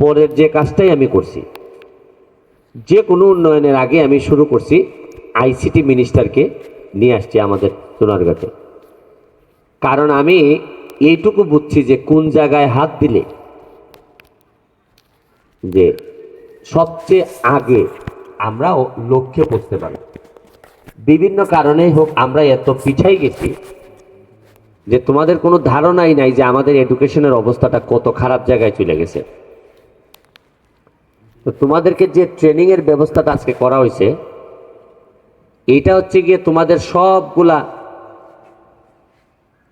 পরের যে কাজটাই আমি করছি, যে কোনো উন্নয়নের আগে আমি শুরু করছি আইসিটি মিনিস্টারকে নিয়ে আসছি আমাদের সোনারগাঁতে। কারণ আমি এইটুকু বুঝছি যে কোন জায়গায় হাত দিলে যে সবচেয়ে আগে আমরা লক্ষ্যে পৌঁছতে পারি। বিভিন্ন কারণেই হোক আমরা এত পিছাই গেছি যে তোমাদের কোনো ধারণাই নাই যে আমাদের এডুকেশনের অবস্থাটা কত খারাপ জায়গায় চলে গেছে। তো তোমাদেরকে যে ট্রেনিং এর ব্যবস্থাটা আজকে করা হয়েছে, এইটা হচ্ছে গিয়ে তোমাদের সবগুলা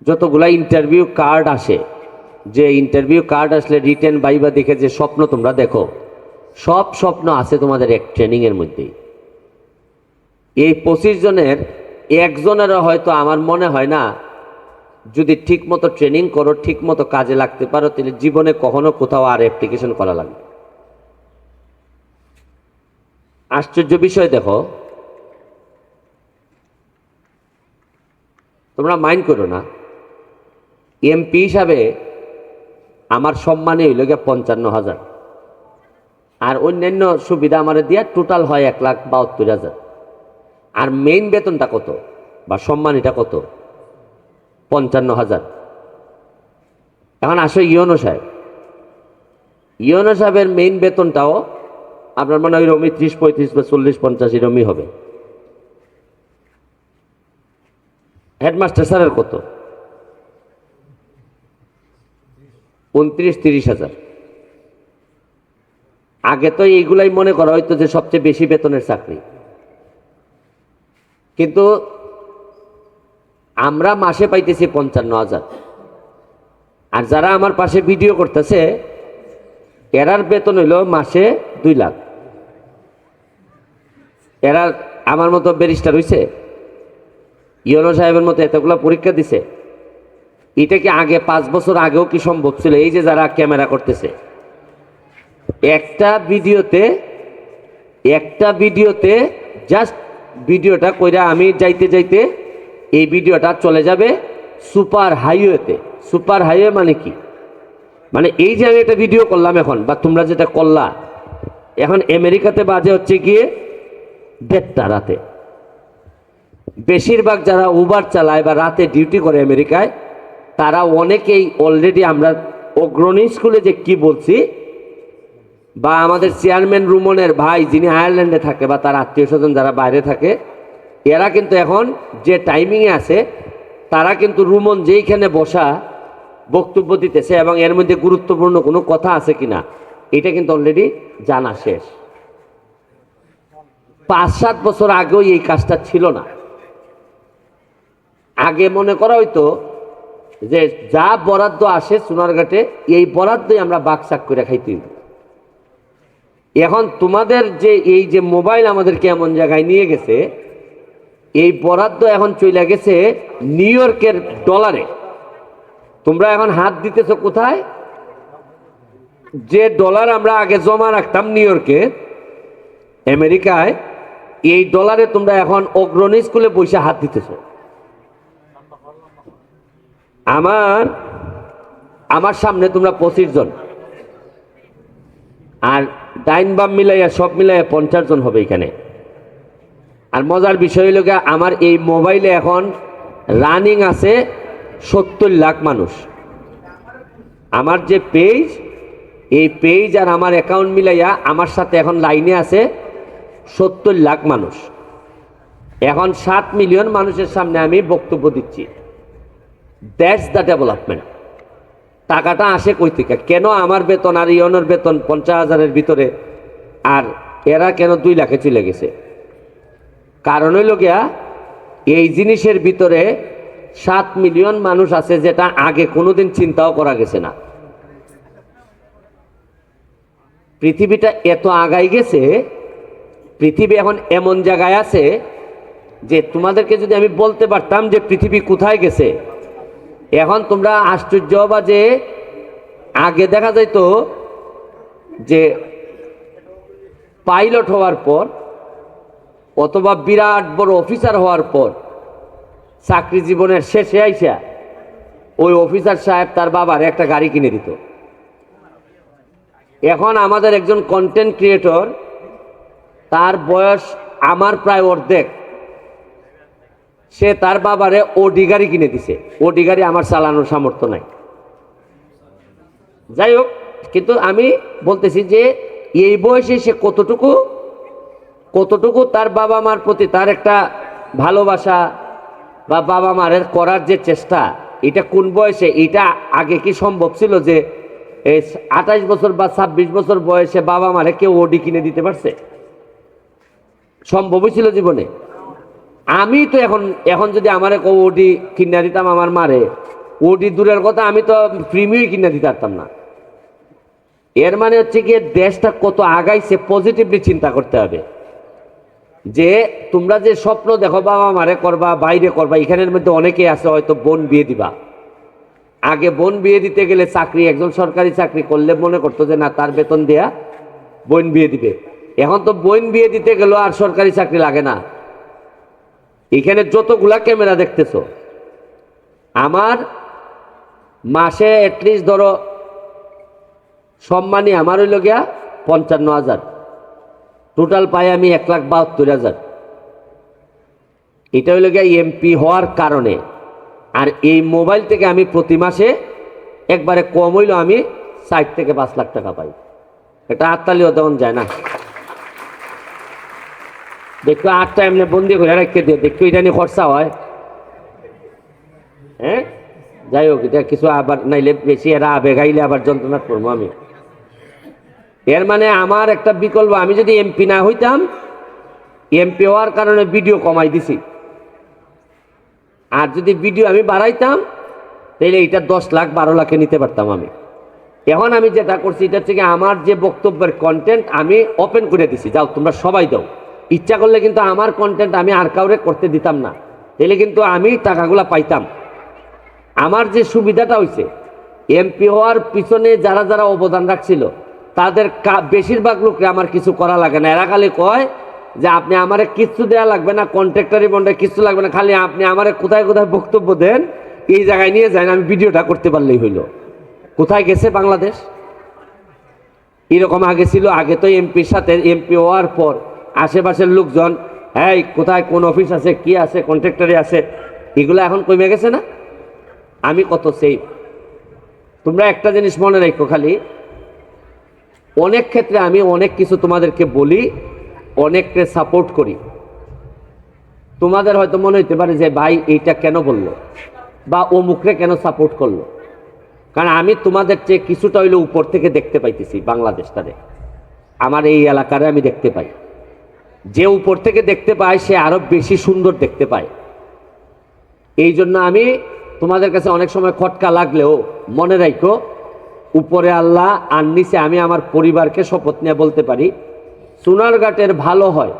যতগুলা ইন্টারভিউ কার্ড আসে, যে ইন্টারভিউ কার্ড আসলে রিটেন বাইবা দেখে যে স্বপ্ন তোমরা দেখো, সব স্বপ্ন আছে তোমাদের এক ট্রেনিং এর মধ্যেই। এই পঁচিশ জনের, একজনেরও হয়তো আমার মনে হয় না, যদি ঠিক মতো ট্রেনিং করো ঠিক মতো কাজে লাগতে পারো, তাহলে জীবনে কখনো কোথাও আর অ্যাপ্লিকেশন করা লাগবে। আশ্চর্য বিষয় দেখো। তোমরা মাইন্ড করো না। এমপি হিসাবে আমার সম্মানে হইল গিয়ে পঞ্চান্ন হাজার। আর অন্যান্য সুবিধা আমার দিয়া টোটাল হয় এক লাখ বাহাত্তর হাজার। আর মেইন বেতনটা কত? বা সম্মানীটা কত? পঞ্চান্ন হাজার। এখন আসো ইয়নো সাহেব। ইয়নো সাহেবের মেইন বেতনটাও আপনার মনে হয় রমি ত্রিশ পঁয়ত্রিশ বা চল্লিশ পঞ্চাশ এরমই হবে? হেডমাস্টার স্যারের কত? উনত্রিশ তিরিশ হাজার। আগে তো এইগুলাই মনে করা হয়তো যে সবচেয়ে বেশি বেতনের চাকরি। কিন্তু আমরা মাসে পাইতেছি পঞ্চান্ন হাজার। আর যারা আমার পাশে ভিডিও করতেছে, এরার বেতন হইল মাসে দুই লাখ। এরা আমার মতো ব্যারিস্টার হইছে? ইয়নো সাহেবের মতো এতগুলো পরীক্ষা দিছে? এটা কি আগে পাঁচ বছর আগেও কি সম্ভব ছিল? এই যে যারা ক্যামেরা করতেছে। একটা ভিডিওতে একটা ভিডিওতে জাস্ট ভিডিওটা কইরা আমি যাইতে যাইতে এই ভিডিওটা চলে যাবে সুপার হাইওয়েতে। সুপার হাইওয়ে মানে কি? মানে এই যে আমি একটা ভিডিও করলাম এখন, বা তোমরা যেটা করলা, এখন আমেরিকাতে বাজে হচ্ছে গিয়ে দেড়টা রাতে। বেশিরভাগ যারা উবার চালায় বা রাতে ডিউটি করে আমেরিকায়, তারা অনেকেই অলরেডি আমরা অগ্রণী স্কুলে যে কি বলছি, বা আমাদের চেয়ারম্যান রুমনের ভাই যিনি আয়ারল্যান্ডে থাকে বা তার আত্মীয় স্বজন যারা বাইরে থাকে, এরা কিন্তু এখন যে টাইমিংয়ে আছে, তারা কিন্তু রুমন যেইখানে বসা বক্তব্য দিতেছে এবং এর মধ্যে গুরুত্বপূর্ণ কোনো কথা আছে কিনা, এটা কিন্তু অলরেডি জানা শেষ। পাঁচ সাত বছর আগেও এই কাজটা ছিল না। আগে মনে করা হইতো যে যা বরাদ্দ আসে সোনারঘাটে, এই বরাদ্দই আমরা বাকশাক করে খাইতে এখন তোমাদের যে এই যে মোবাইল আমাদেরকে এমন জায়গায় নিয়ে গেছে, এই বরাদ্দ এখন চলে গেছে নিউ ইয়র্কের ডলারে। তোমরা এখন হাত দিতেছো কোথায়? যে ডলার আমরা আগে জমা রাখতাম নিউ ইয়র্কে, আমেরিকায় এই ডলারে তোমরা এখন অগ্রণী স্কুলে বসে হাত দিতেছ। আমার আমার সামনে তোমরা পঁচিশ জন। আর ডাইন বাম মিলাইয়া সব মিলাইয়া পঞ্চাশ জন হবে এখানে। আর মজার বিষয় গিয়া, আমার এই মোবাইলে এখন রানিং আছে সত্তর লাখ মানুষ। আমার যে পেজ এই পেজ আর আমার অ্যাকাউন্ট মিলাইয়া আমার সাথে এখন লাইনে আছে সত্তর লাখ মানুষ। এখন সাত মিলিয়ন মানুষের সামনে আমি বক্তব্য দিচ্ছি। দ্যাটস দ্য ডেভেলপমেন্ট টাকাটা আসে কই থেকে? কেন আমার বেতন আর ইয়নের বেতন পঞ্চাশ হাজারের ভিতরে? আর এরা কেন দুই লাখে চলে গেছে? কারণ হইল গিয়া, এই জিনিসের ভিতরে সাত মিলিয়ন মানুষ আছে যেটা আগে কোনোদিন চিন্তাও করা গেছে না। পৃথিবীটা এত আগাই গেছে পৃথিবী এখন এমন জায়গায় আছে যে তোমাদেরকে যদি আমি বলতে পারতাম যে পৃথিবী কোথায় গেছে, এখন তোমরা আশ্চর্য বা যে আগে দেখা যাইতো যে পাইলট হওয়ার পর অথবা বিরাট বড় অফিসার হওয়ার পর চাকরি জীবনের শেষে আইসা ওই অফিসার সাহেব তার বাবার একটা গাড়ি কিনে দিত। এখন আমাদের একজন কন্টেন্ট ক্রিয়েটর তার বয়স আমার প্রায় অর্ধেক। সে তার বাবারে ওডি গাড়ি কিনে দিছে। ওডি গাড়ি আমার চালানোর সামর্থ্য নাই। যাই হোক, কিন্তু আমি বলতেছি যে এই বয়সে সে কতটুকু কতটুকু তার বাবা মার প্রতি তার একটা ভালোবাসা বা বাবা মারের করার যে চেষ্টা, এটা কোন বয়সে, এটা আগে কি সম্ভব ছিল যে আঠাশ বছর বা ছাব্বিশ বছর বয়সে বাবা মারে কেউ ওডি কিনে দিতে পারছে? সম্ভবই ছিল জীবনে। আমি তো এখন এখন যদি আমার ওডি কিনা দিতাম আমার মারে ওডি দূরের কথা আমি তো প্রিমিয় কিনা দিতে পারতাম না। এর মানে হচ্ছে গিয়ে দেশটা কত আগাইছে পজিটিভলি চিন্তা করতে হবে। যে তোমরা যে স্বপ্ন দেখো, বাবা মারে করবা, বাইরে করবা, এখানের মধ্যে অনেকেই আছে হয়তো বোন বিয়ে দিবা। আগে বোন বিয়ে দিতে গেলে চাকরি, একজন সরকারি চাকরি করলে মনে করতো যে না, তার বেতন দেয়া বোন বিয়ে দিবে। এখন তো বোন বিয়ে দিতে গেলেও আর সরকারি চাকরি লাগে না। এখানে যতগুলা ক্যামেরা দেখতেছো, আমার মাসে অ্যাটলিস্ট ধরো সম্মানী আমার হইল গিয়া পঞ্চান্ন হাজার। টোটাল পাই আমি এক লাখ বাহাত্তর হাজার। এটা হইল গিয়া এমপি হওয়ার কারণে। আর এই মোবাইল থেকে আমি প্রতি মাসে একবারে কম হইলেও আমি ষাট থেকে পাঁচ লাখ টাকা পাই। এটা আটতালিও তেমন যায় না। দেখো আটটা এমনি বন্দি করে রেখে দিও দেখো এটা নিয়ে খরচা হয়। হ্যাঁ? যাই হোক, এটা কিছু আবার নাইলে বেশি এরা আবেগাইলে আবার যন্ত্রণা করব আমি। এর মানে আমার একটা বিকল্প, আমি যদি এমপি না হইতাম এমপি হওয়ার কারণে ভিডিও কমাই দিছি। আর যদি ভিডিও আমি বাড়াইতাম তাহলে এটা দশ লাখ, বারো লাখে নিতে পারতাম আমি। এখন আমি যেটা করছি এটা হচ্ছে কি আমার যে বক্তব্যের কন্টেন্ট আমি ওপেন করে দিছি। যাও, তোমরা সবাই দাও। ইচ্ছা করলে কিন্তু আমার কন্টেন্ট আমি আর কাউরে করতে দিতাম না। তাহলে কিন্তু আমি টাকাগুলা পাইতাম। আমার যে সুবিধাটা হয়েছে এমপি হওয়ার পিছনে যারা যারা অবদান রাখছিল, তাদের বেশিরভাগ লোককে আমার কিছু করা লাগে না। এরা খালি কয় যে, আপনি আমারে কিচ্ছু দেওয়া লাগবে না কন্ট্রাক্টারি বন্ডে কিচ্ছু লাগবে না। খালি আপনি আমারে কোথায় কোথায় বক্তব্য দেন, এই জায়গায় নিয়ে যান, আমি ভিডিওটা করতে পারলেই হইল। কোথায় গেছে বাংলাদেশ? এরকম আগে ছিল, আগে তো এমপির সাথে এমপি হওয়ার পর। আশেপাশের লোকজন এই কোথায় কোন অফিস আছে, কি আছে, কন্ট্রাক্টরে আছে? এগুলো এখন কমে গেছে না? আমি কত সেফ তোমরা একটা জিনিস মনে রাখো খালি, অনেক ক্ষেত্রে আমি অনেক কিছু তোমাদেরকে বলি, অনেককে সাপোর্ট করি। তোমাদের হয়তো মনে হইতে পারে যে, ভাই, এইটা কেন বলল? বা ও অমুকরে কেন সাপোর্ট করল? কারণ আমি তোমাদের চেয়ে কিছুটা হইলে উপর থেকে দেখতে পাইতেছি, বাংলাদেশটারে। আমার এই এলাকারে আমি দেখতে পাই। যে উপর থেকে দেখতে পায়, সে আরও বেশি সুন্দর দেখতে পায়। এই জন্য আমি তোমাদের কাছে অনেক সময় খটকা লাগলেও মনে রাখো উপরে আল্লাহ আর নিচে আমি আমার পরিবারকে শপথ নিয়ে বলতে পারি, চুনারঘাটের ভালো হয়।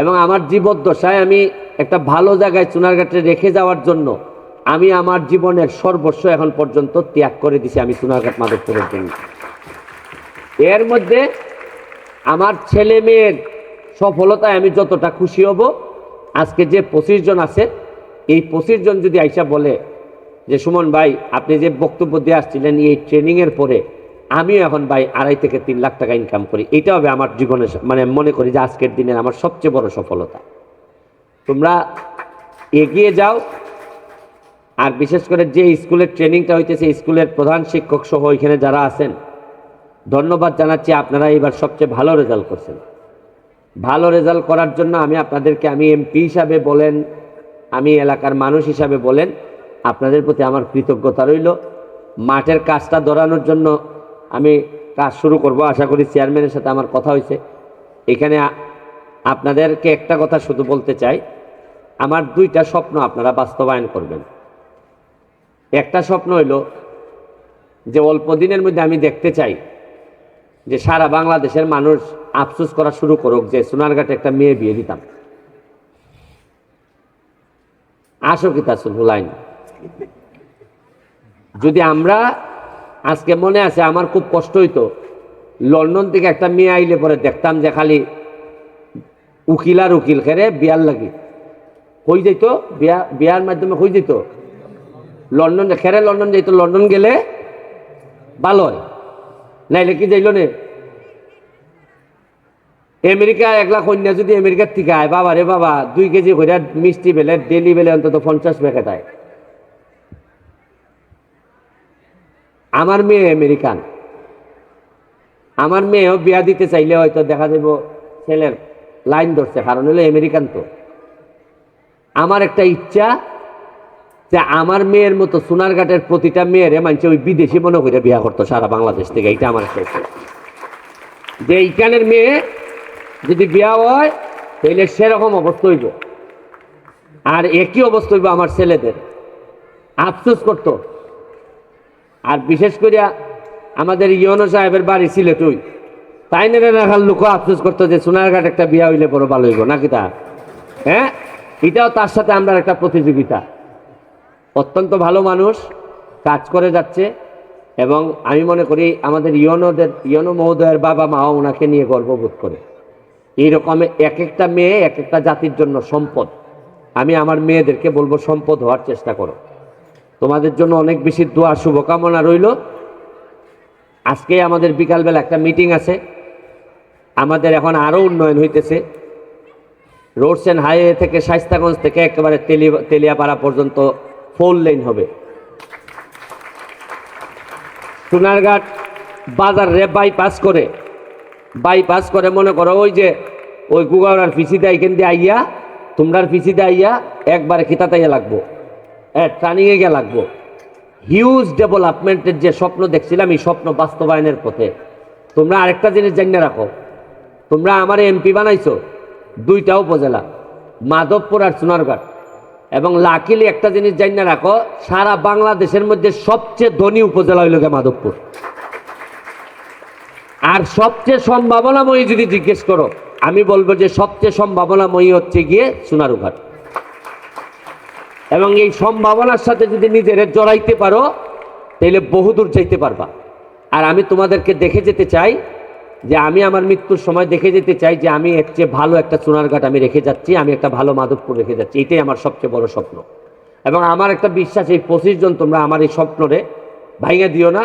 এবং আমার জীবদ্দশায় আমি একটা ভালো জায়গায় চুনারঘাটে রেখে যাওয়ার জন্য আমি আমার জীবনের সর্বস্ব এখন পর্যন্ত ত্যাগ করে দিছি আমি চুনারঘাট মাধবপুরের জন্য। এর মধ্যে আমার ছেলে মেয়ের সফলতায় আমি যতটা খুশি হব। আজকে যে পঁচিশ জন আছে, এই পঁচিশ জন যদি আইসা বলে যে, সুমন ভাই, আপনি যে বক্তব্য দিয়ে আসছিলেন এই ট্রেনিংয়ের পরে, আমিও এখন ভাই আড়াই থেকে তিন লাখ টাকা ইনকাম করি। এটা হবে আমার জীবনে মানে মনে করি যে, আজকের দিনের আমার সবচেয়ে বড় সফলতা। তোমরা এগিয়ে যাও। আর বিশেষ করে যে স্কুলের ট্রেনিংটা হইতেছে, স্কুলের প্রধান শিক্ষক সহ এখানে যারা আছেন, ধন্যবাদ জানাচ্ছি। আপনারা এবার সবচেয়ে ভালো রেজাল্ট করছেন। ভালো রেজাল্ট করার জন্য আমি আপনাদেরকে, আমি এমপি হিসাবে বলেন, আমি এলাকার মানুষ হিসাবে বলেন, আপনাদের প্রতি আমার কৃতজ্ঞতা রইল। মাঠের কাজটা ধরানোর জন্য আমি কাজ শুরু করব। আশা করি চেয়ারম্যানের সাথে আমার কথা হয়েছে। এখানে আপনাদেরকে একটা কথা শুধু বলতে চাই। আমার দুইটা স্বপ্ন আপনারা বাস্তবায়ন করবেন। একটা স্বপ্ন হইল যে অল্প দিনের মধ্যে আমি দেখতে চাই যে সারা বাংলাদেশের মানুষ আফসোস করা শুরু করুক যে সোনারঘাটে একটা মেয়ে বিয়ে দিতাম। আসো কি তা হুলাইন। যদি আমরা আজকে মনে আছে আমার খুব কষ্ট হইতো, লন্ডন থেকে একটা মেয়ে আইলে পরে দেখতাম যে খালি উকিল আর উকিল খেরে বিয়ার লাগি। হই যেত বিয়া, বিয়ার মাধ্যমে হই যেত লন্ডন, খেরে লন্ডন যাইতো, লন্ডন গেলে ভালো হয় নাইলে কি যাইল নে? আমেরিকা একলা কন্যা যদি আমেরিকার থেকে আয়, বাবা রে বাবা, দুই কেজি করে মিষ্টি বেলে ডেলি বেলে অন্তত পঞ্চাশ প্যাকেট আয়। আমার মেয়ে আমেরিকান। আমার মেয়েও বিয়া দিতে চাইলে হয়তো দেখা যাব ছেলের লাইন ধরছে, কারণ হলো আমেরিকান তো। আমার একটা ইচ্ছা যে আমার মেয়ের মতো সোনারঘাটের প্রতিটা মেয়েরে মানছে ওই বিদেশি মনে করে বিয়া করতো সারা বাংলাদেশ থেকে, এইটা আমার একটা যে এইখানের মেয়ে যদি বিয়া হয় তাহলে সেরকম অবস্থা হইব। আর একই অবস্থা হইব আমার ছেলেদের। আফসোস করতো। আর বিশেষ করিয়া আমাদের ইয়নো সাহেবের বাড়ি সিলেটই। তাই নেড়ে রাখার লোক আফসোস করতো যে সোনারঘাট একটা বিয়া হইলে বড় ভালো হইব, নাকি তা? হ্যাঁ? এটাও তার সাথে আমরা একটা প্রতিযোগিতা। অত্যন্ত ভালো মানুষ, কাজ করে যাচ্ছে, এবং আমি মনে করি আমাদের ইয়নোদের, ইয়নো মহোদয়ের বাবা মাও ওনাকে নিয়ে গর্ববোধ করে। এইরকম এক একটা মেয়ে এক একটা জাতির জন্য সম্পদ। আমি আমার মেয়েদেরকে বলব সম্পদ হওয়ার চেষ্টা করো। তোমাদের জন্য অনেক বেশি দোয়া, শুভকামনা রইল। আজকে আমাদের বিকালবেলা একটা মিটিং আছে। আমাদের এখন আরও উন্নয়ন হইতেছে। রোডস অ্যান্ড হাইওয়ে থেকে শাইস্তাগঞ্জ থেকে একেবারে তেলি, তেলিয়াপাড়া পর্যন্ত ফোর লেন হবে। সোনারঘাট বাজার রে বাইপাস করে বাইপাস করে, মনে করো ওই যে, ওই গুগাওয়ার ফিসিতে এখান দিয়ে আইয়া, তোমরার ফিসিতে আইয়া একবারে খিতাতাইয়া লাগবো। হ্যাঁ ট্রানিংয়ে গিয়ে লাগবো। হিউজ ডেভেলপমেন্টের যে স্বপ্ন দেখছিলাম, এই স্বপ্ন বাস্তবায়নের পথে। তোমরা আরেকটা জিনিস জানিয়ে রাখো। তোমরা আমার এমপি বানাইছো, দুইটা উপজেলা, মাধবপুর আর সোনারঘাট এবং লাকিলি একটা জিনিস জানিয়ে রাখো, সারা বাংলাদেশের মধ্যে সবচেয়ে ধনী উপজেলা হইল মাধবপুর। আর সবচেয়ে সম্ভাবনাময়ী যদি জিজ্ঞেস করো, আমি বলব যে সবচেয়ে সম্ভাবনাময়ী হচ্ছে গিয়ে সোনারুঘাট এবং এই সম্ভাবনার সাথে যদি নিজের জড়াইতে পারো তাহলে বহুদূর যাইতে পারবা। আর আমি তোমাদেরকে দেখে যেতে চাই যে আমি আমার মৃত্যুর সময় দেখে যেতে চাই যে আমি এর চেয়ে ভালো একটা সোনারঘাট আমি রেখে যাচ্ছি, আমি একটা ভালো মাধবপুর রেখে যাচ্ছি, এটাই আমার সবচেয়ে বড় স্বপ্ন। এবং আমার একটা বিশ্বাস, এই পঁচিশ জন তোমরা আমার এই স্বপ্নরে ভাইঙা দিও না।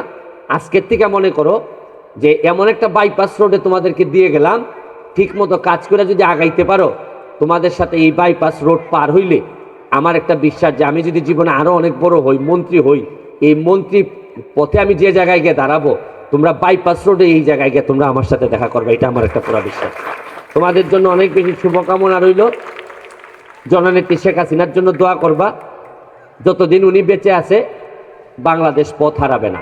আজকের থেকে মনে করো যে এমন একটা বাইপাস রোডে তোমাদেরকে দিয়ে গেলাম ঠিক মতো কাজ করে যদি আগাইতে পারো, তোমাদের সাথে এই বাইপাস রোড পার হইলে আমার একটা বিশ্বাস যে আমি যদি জীবনে আরও অনেক বড় হই, মন্ত্রী হই, এই মন্ত্রী পথে আমি যে জায়গায় গিয়ে দাঁড়াবো, তোমরা বাইপাস রোডে এই জায়গায় গিয়ে তোমরা আমার সাথে দেখা করবে, এটা আমার একটা পুরা বিশ্বাস। তোমাদের জন্য অনেক বেশি শুভকামনা রইল। জননেত্রী শেখ হাসিনার জন্য দোয়া করবা, যতদিন উনি বেঁচে আছে, বাংলাদেশ পথ হারাবে না।